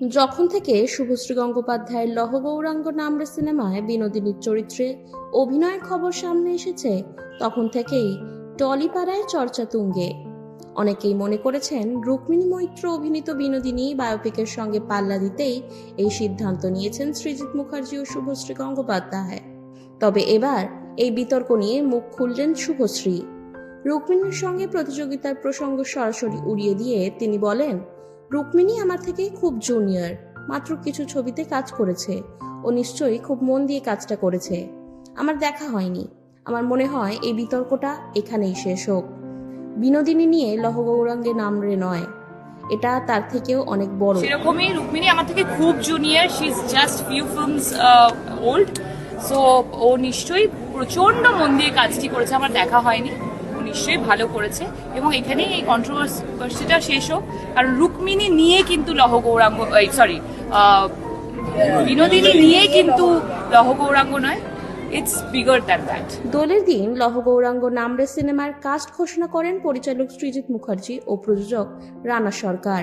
যখন থেকে শুভশ্রী গঙ্গোপাধ্যায়ের লহগৌরাঙ্গ নামরে সিনেমায় বিনোদিনীর চরিত্রে অভিনয়ের খবর সামনে এসেছে, তখন থেকেই টলিপাড়ায় চর্চা তুঙ্গে। অনেকেই মনে করেছেন, রুক্মিণী মৈত্র অভিনীত বিনোদিনী বায়োপিকের সঙ্গে পাল্লা দিতেই এই সিদ্ধান্ত নিয়েছেন সৃজিত মুখার্জি ও শুভশ্রী গঙ্গোপাধ্যায়। তবে এবার এই বিতর্ক নিয়ে মুখ খুললেন শুভশ্রী। রুক্মিণীর সঙ্গে প্রতিযোগিতার প্রসঙ্গ সরাসরি উড়িয়ে দিয়ে তিনি বলেন রুক্মিণী আমার থেকে খুব জুনিয়র মাত্র কিছু ছবিতে কাজ করেছে। ও নিশ্চয়ই খুব মন দিয়ে কাজটা করেছে। আমার দেখা হয়নি। আমার মনে হয় এই বিতর্কটা এখানেই শেষ হোক। বিনোদিনী নিয়ে লহগৌরাঙ্গে নামরে নয়। এটা তার থেকেও অনেক বড়। সেরকমই রুক্মিণী আমার থেকে খুব junior she is just few films old so ও নিশ্চয়ই প্রচণ্ড মন দিয়ে কাজটি করেছে, আমার দেখা হয়নি। নিশ্চয়ই ভালো করেছে এবং এখানে এই কন্ট্রোভার্সিটা শেষ হোক। কারণ রুক্মিণী নিয়ে কিন্তু লহ গৌরাঙ্গ সরি বিনোদিনী নিয়ে কিন্তু লহ গৌরাঙ্গ নয় ইটস বিগার দ্যান দ্যাট দোলের দিন লহগৌরাঙ্গ নামরে সিনেমার কাস্ট ঘোষণা করেন পরিচালক সৃজিত মুখার্জি ও প্রযোজক রানা সরকার।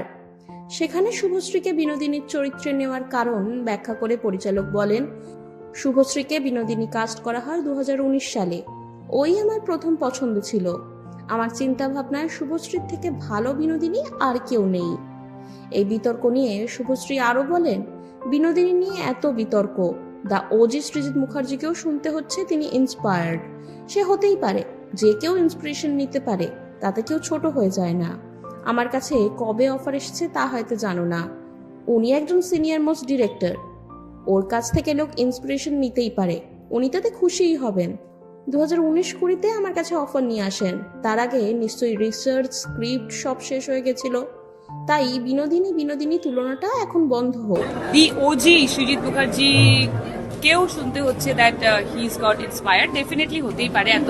সেখানে শুভশ্রীকে বিনোদিনীর চরিত্রে নেওয়ার কারণ ব্যাখ্যা করে পরিচালক বলেন, শুভশ্রীকে বিনোদিনী কাস্ট করা হয় দু হাজার উনিশ সালে। ওই আমার প্রথম পছন্দ ছিল। আমার চিন্তা ভাবনায় শুভশ্রীর থেকে ভালো বিনোদিনী আর কেউ নেই। এই বিতর্ক নিয়ে শুভশ্রী আরও বলেন, বিনোদিনী নিয়ে এত বিতর্ক। দ্য ওজি সৃজিত মুখার্জিকেও শুনতে হচ্ছে তিনি ইন্সপায়ার্ড সে হতেই পারে, যে কেউ ইন্সপিরেশন নিতে পারে, তাতে কেউ ছোট হয়ে যায় না। আমার কাছে কবে অফার এসেছে তা হয়তো জানো না। উনি একজন সিনিয়র মোস্ট ডিরেক্টর ওর কাছ থেকে লোক ইন্সপিরেশন নিতেই পারে। উনি তাতে খুশিই হবেন। দু হাজার উনিশ কুড়িতে আমার কাছে অফার নিয়ে আসেন। তার আগে নিশ্চয়ই রিসার্চ স্ক্রিপ্ট সব শেষ হয়ে গেছিল। তাই বিনোদিনী বিনোদিনী তুলনাটা এখন বন্ধ হোক। দি ওজি সৃজিত মুখার্জি, কেউ শুনতে হচ্ছে that he is got inspired definitely হতেই পারে এত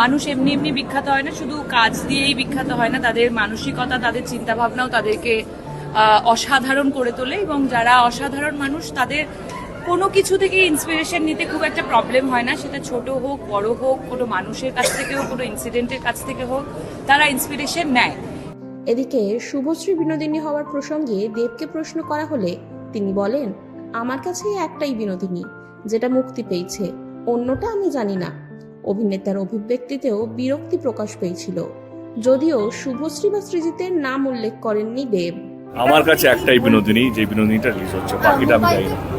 মানুষ এমনি এমনি বিখ্যাত হয় না, শুধু কাজ দিয়েই বিখ্যাত হয় না, তাদের মানসিকতা, তাদের চিন্তা ভাবনাও তাদেরকে অসাধারণ করে তোলে এবং যারা অসাধারণ মানুষ, তাদের কোনো কিছু থেকে ইন্সপিরেশন নিতে খুব একটা প্রবলেম হয় না। সেটা ছোট হোক বড় হোক কোনো মানুষের কাছ থেকে হোক কোনো ইনসিডেন্টের কাছ থেকে হোক তারা ইন্সপিরেশন নেয়। এদিকে শুভশ্রী বিনোদিনী হওয়ার প্রসঙ্গে দেবকে প্রশ্ন করা হলে তিনি বলেন আমার কাছে একটাই বিনোদিনী যেটা মুক্তি পেয়েছে অন্যটা আমি জানি না। অভিনেতার অভিব্যক্তিতেও বিরক্তি প্রকাশ পেয়েছিল। যদিও শুভশ্রী বা সৃজিতের নাম উল্লেখ করেননি দেব। আমার কাছে একটাই বিনোদিনী যে বিনোদিনীটা রিলিজ হচ্ছে বাকিটা আমি জানি না।